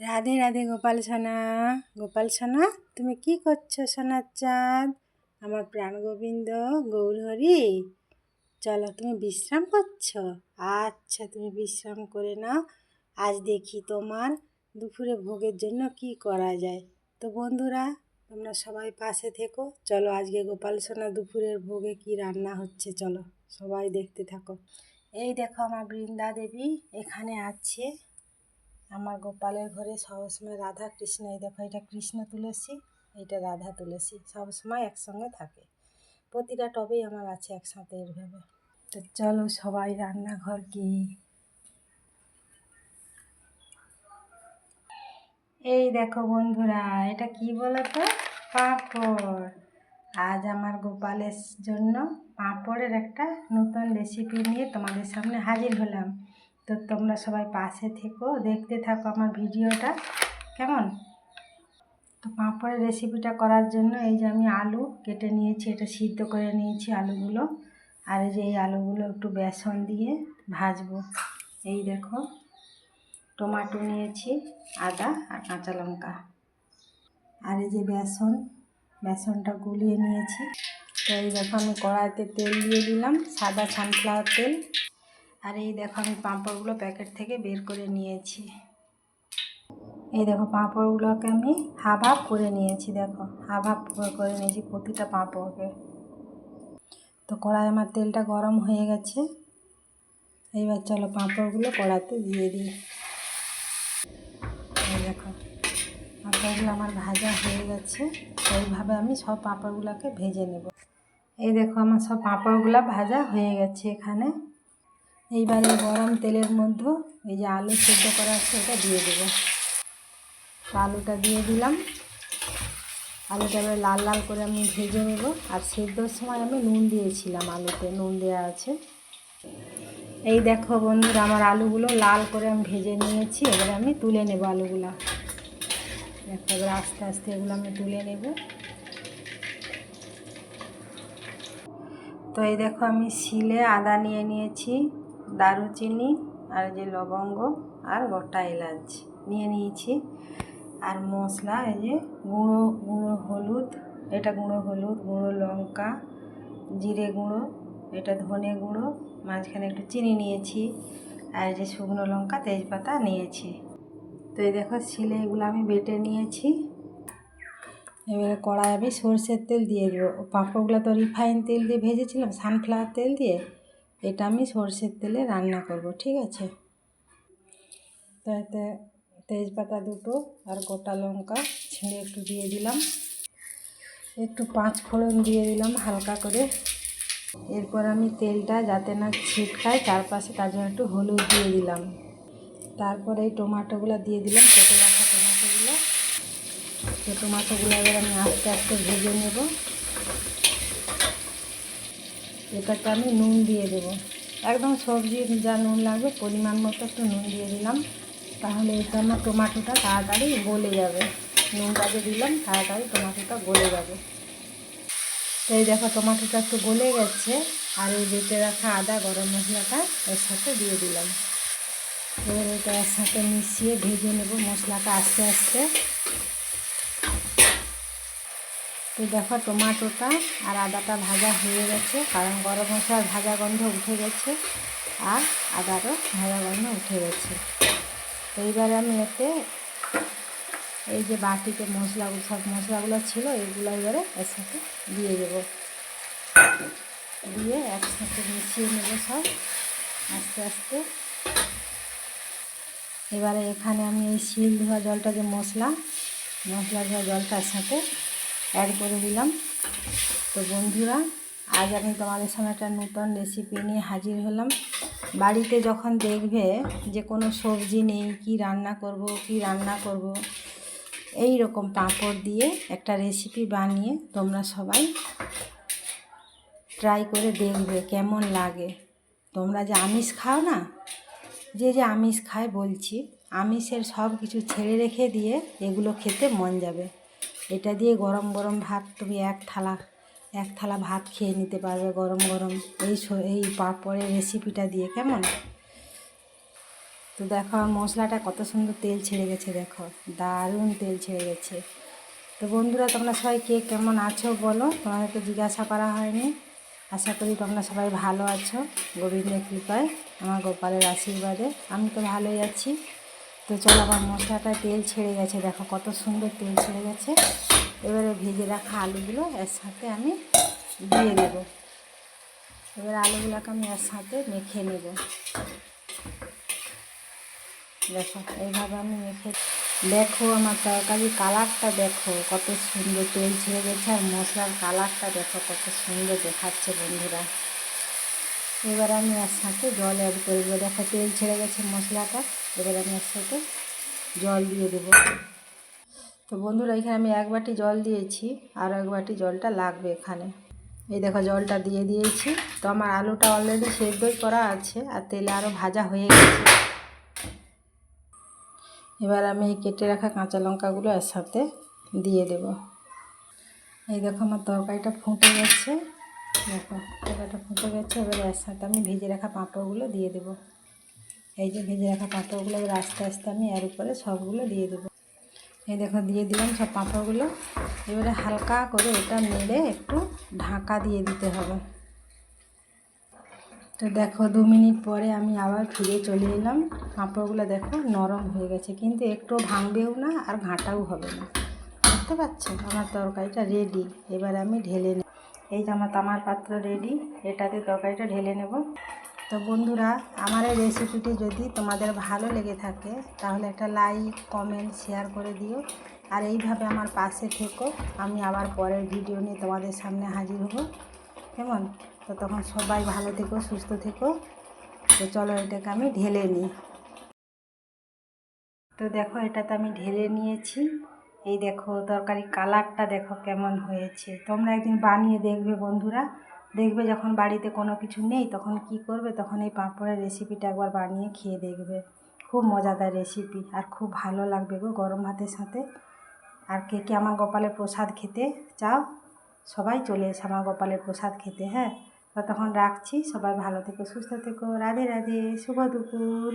রাধে রাধে গোপাল সোনা। গোপাল সোনা, তুমি কি করছ সোনার চাঁদ? আমার প্রাণ গোবিন্দ গৌরহরি চলো, তুমি বিশ্রাম করছ? আচ্ছা তুমি বিশ্রাম করে নাও। আজ দেখি তোমার দুপুরে ভোগের জন্য কি করা যায়। তো বন্ধুরা, তোমরা সবাই পাশে থেকো। চলো, আজকে গোপাল সোনা দুপুরের ভোগে কি রান্না হচ্ছে, চলো। সবাই দেখতে থাকো। এই দেখো আমার বৃন্দা দেবী এখানে আছে। আমার গোপালের ঘরে সবসময় রাধা কৃষ্ণ, এই দেখো এটা কৃষ্ণ তুলসী এটা রাধা তুলসী, সবসময় একসঙ্গে থাকে। প্রতিটা টবেই আমার আছে একসাথে এরভাবে তো চলো সবাই রান্নাঘর কি? এই দেখো বন্ধুরা, এটা কি বলো তো পাঁপড়। আজ আমার গোপালের জন্য পাঁপড়ের একটা নতুন রেসিপি নিয়ে তোমাদের সামনে হাজির হলাম। তো তোমরা সবাই পাশে থেকো, দেখতে থাকো আমার ভিডিওটা, কেমন? তো পাঁপড়ের রেসিপিটা করার জন্য এই যে আমি আলু কেটে নিয়েছি, এটা সিদ্ধ করে নিয়েছি আলুগুলো। আর এই যে এই আলুগুলো একটু বেসন দিয়ে ভাজবো। এই দেখো, টমাটো নিয়েছি, আদা আর কাঁচা লঙ্কা। আর এই যে বেসন, বেসনটা গুলিয়ে নিয়েছি। তো এই দেখো আমি কড়াইতে তেল দিয়ে দিলাম, সাদা সানফ্লাওয়ার তেল। আর এই দেখো আমি পাঁপড়গুলো প্যাকেট থেকে বের করে নিয়েছি। এই দেখো পাঁপড়গুলোকে আমি হাফ হাফ করে নিয়েছি, দেখো। হাফ হাফ করে নিয়েছি প্রতিটা পাঁপড়কে। তো কড়াই আমার তেলটা গরম হয়ে গেছে। এইবার চলো পাঁপড়গুলো কড়াতে দিয়ে দিই। দেখো, পাঁপড়গুলো আমার ভাজা হয়ে গেছে। এইভাবে আমি সব পাঁপড়গুলোকে ভেজে নেব। এই দেখো আমার সব পাঁপড়গুলো ভাজা হয়ে গেছে এখানে। এইবার এই গরম তেলের মধ্যে এই যে আলু সেদ্ধ করা আছে, ওটা দিয়ে দেবো। আলুটা দিয়ে দিলাম। আলুটা এবার লাল লাল করে আমি ভেজে নেব। আর সেদ্ধর সময় আমি নুন দিয়েছিলাম আলুতে, নুন দেওয়া আছে। এই দেখো বন্ধুরা, আমার আলুগুলো লাল করে আমি ভেজে নিয়েছি, এবার আমি তুলে নেব আলুগুলো। দেখো, এবার আস্তে আস্তে এগুলো আমি তুলে নেব। তো এই দেখো, আমি শিলে আদা নিয়ে নিয়েছি। দারুচিনি, আর যে লবঙ্গ, আর গোটা এলাচ নিয়ে নিয়েছি। আর মশলা, এই যে গুঁড়ো গুঁড়ো হলুদ, এটা গুঁড়ো হলুদ, গুঁড়ো লঙ্কা, জিরে গুঁড়ো, এটা ধনে গুঁড়ো, মাঝখানে একটু চিনি নিয়েছি, আর যে শুকনো লঙ্কা, তেজপাতা নিয়েছি। তো এই দেখো, শিলে এগুলো আমি বেটে নিয়েছি। এবারে কড়াই আমি সর্ষের তেল দিয়ে দেবো। পাঁপড়গুলো তো রিফাইন তেল দিয়ে ভেজেছিলাম, সানফ্লাওয়ার তেল দিয়ে। এটা আমি সর্ষের তেলে রান্না করব, ঠিক আছে? তো এতে তেজপাতা দুটো আর গোটা লঙ্কা ছিঁড়ে একটু দিয়ে দিলাম। একটু পাঁচ ফোড়ন দিয়ে দিলাম হালকা করে। এরপর আমি তেলটা যাতে না ছিটকায়, চারপাশে তার জন্য একটু হলুদ দিয়ে দিলাম। তারপরে এই টমাটোগুলো দিয়ে দিলাম, কেটে রাখা টমাটোগুলো। তো টমাটোগুলো এবার আমি আস্তে আস্তে ভেজে নেব। এটাতে আমি নুন দিয়ে দেব। একদম সবজি যা নুন লাগবে, পরিমাণ মতো একটু নুন দিয়ে দিলাম। তাহলে এটা আমার টমাটোটা তাড়াতাড়ি গলে যাবে। নুনটা যে দিলাম, তাড়াতাড়ি টমাটোটা গলে যাবে। তো এই দেখো, টমাটোটা একটু গলে গেছে। আর এই বেটে রাখা আদা, গরম মশলাটা এর সাথে দিয়ে দিলাম। এবার এটা এর সাথে মিশিয়ে ভেজে নেব। মশলাটা আস্তে আস্তে তো দেখো টমাটোটা আর আদাটা ভাজা হয়ে গেছে, কারণ গরম মশলার ভাজা গন্ধ উঠে গেছে আর আদারও ভাজা গন্ধ উঠে গেছে। তো এইবারে আমি এতে এই যে বাটিতে মশলাগুলো, সব মশলাগুলো ছিল এইগুলো এবারে এর সাথে দিয়ে দেবো। দিয়ে একসাথে মিশিয়ে নেব সব, আস্তে আস্তে। এবারে এখানে আমি এই শিল ধোয়া জলটা, যে মশলা মশলা ধোয়া জলটার সাথে অ্যাড করে দিলাম। তো বন্ধুরা, আজ আমি তোমাদের সামনে একটা নতুন রেসিপি নিয়ে হাজির হলাম। বাড়িতে যখন দেখবে যে কোনো সবজি নেই, কি রান্না করব, কি রান্না করব, এই রকম পাঁপড় দিয়ে একটা রেসিপি বানিয়ে তোমরা সবাই ট্রাই করে দেখবে কেমন লাগে। তোমরা যে আমিষ খাও না, যে যে আমিষ খায় বলছি, আমিষের সব কিছু ছেড়ে রেখে দিয়ে এগুলো খেতে মন যাবে। এটা দিয়ে গরম গরম ভাত তুমি এক থালা এক থালা ভাত খেয়ে নিতে পারবে গরম গরম। এই এই পাঁপড়ের রেসিপিটা দিয়ে, কেমন? তো দেখো মশলাটা কত সুন্দর তেল ছেড়ে গেছে, দেখো। দারুণ তেল ছেড়ে গেছে। তো বন্ধুরা, তোমরা সবাই কে কেমন আছো বলো? তোমাদেরকে জিজ্ঞাসা করা হয়নি। আশা করি তোমরা সবাই ভালো আছো। গোবিন্দের কৃপায়, আমার গোপালের আশীর্বাদে। আমি তো ভালোই আছি। তো চলো আমার মশলাটা তেল ছেড়ে গেছে। দেখো কত সুন্দর তেল ছেড়ে গেছে। এবারে ভেজে রাখা আলুগুলো এর সাথে আমি দিয়ে দেবো এবার আলুগুলোকে আমি এর সাথে মেখে নেব। দেখো, এইভাবে আমি মেখে দেখো আমার তরকারি কালারটা দেখো, কত সুন্দর তেল ছেড়ে গেছে আর মশলার কালারটা দেখো, কত সুন্দর দেখাচ্ছে বন্ধুরা। এবার আমি এর সাথে জল অ্যাড করে দেবো। দেখো তেল ছেড়ে গেছে মশলাটা। এবার আমি এর সাথে জল দিয়ে দেবো। তো বন্ধুরা, এখানে আমি এক বাটি জল দিয়েছি আর এক বাটি জলটা লাগবে এখানে। এই দেখো, জলটা দিয়ে দিয়েছি। তো আমার আলুটা অলরেডি সেদ্ধই করা আছে আর তেলে আরও ভাজা হয়ে গেছে। এবার আমি কেটে রাখা কাঁচা লঙ্কাগুলো এর সাথে দিয়ে দেব। এই দেখো, আমার তরকারিটা ফুটে গেছে। দেখো তরকারিটা ফুটে গেছে, এবার এর সাথে আমি ভেজে রাখা পাঁপড়গুলো দিয়ে দেব। এই যে ভেজে রাখা পাঁপড়গুলো, এবার আস্তে আস্তে আমি এর উপরে সবগুলো দিয়ে দেবো। এই দেখো, দিয়ে দিলাম সব পাঁপড়গুলো। এবারে হালকা করে এটা নেড়ে একটু ঢাকা দিয়ে দিতে হবে। তো দেখো, দু মিনিট পরে আমি আবার ফিরে চলে এলাম। পাঁপড়গুলো দেখো নরম হয়ে গেছে, কিন্তু একটু ভাঙবেও না আর ঘাঁটাও হবে না। বুঝতে পারছ? আমার তরকারিটা রেডি এবার আমি ঢেলে এই যে আমার তামার পাত্র রেডি এটাতে তরকারিটা ঢেলে নেব। তো বন্ধুরা, আমার এই রেসিপিটি যদি তোমাদের ভালো লেগে থাকে, তাহলে একটা লাইক কমেন্ট শেয়ার করে দিও। আর এইভাবে আমার পাশে থেকো, আমি আবার পরের ভিডিও নিয়ে তোমাদের সামনে হাজির হব। কেমন? তো তখন সবাই ভালো থেকো, সুস্থ থেকো। তো চলো এটাকে আমি ঢেলে নিই। তো দেখো, এটাতে আমি ঢেলে নিয়েছি। এই দেখো তরকারি কালারটা দেখো কেমন হয়েছে। তোমরা একদিন বানিয়ে দেখবে বন্ধুরা। দেখবে যখন বাড়িতে কোনো কিছু নেই, তখন কি করবে? তখন এই পাঁপড়ের রেসিপিটা একবার বানিয়ে খেয়ে দেখবে। খুব মজাদার রেসিপি আর খুব ভালো লাগবে গো গরম ভাতের সাথে। আর কে কে আমার গোপালের প্রসাদ খেতে চাও, সবাই চলে এসে আমার গোপালের প্রসাদ খেতে হ্যাঁ? তখন রাখছি, সবাই ভালো থেকো, সুস্থ থেকো। রাধে রাধে, শুভ দুপুর।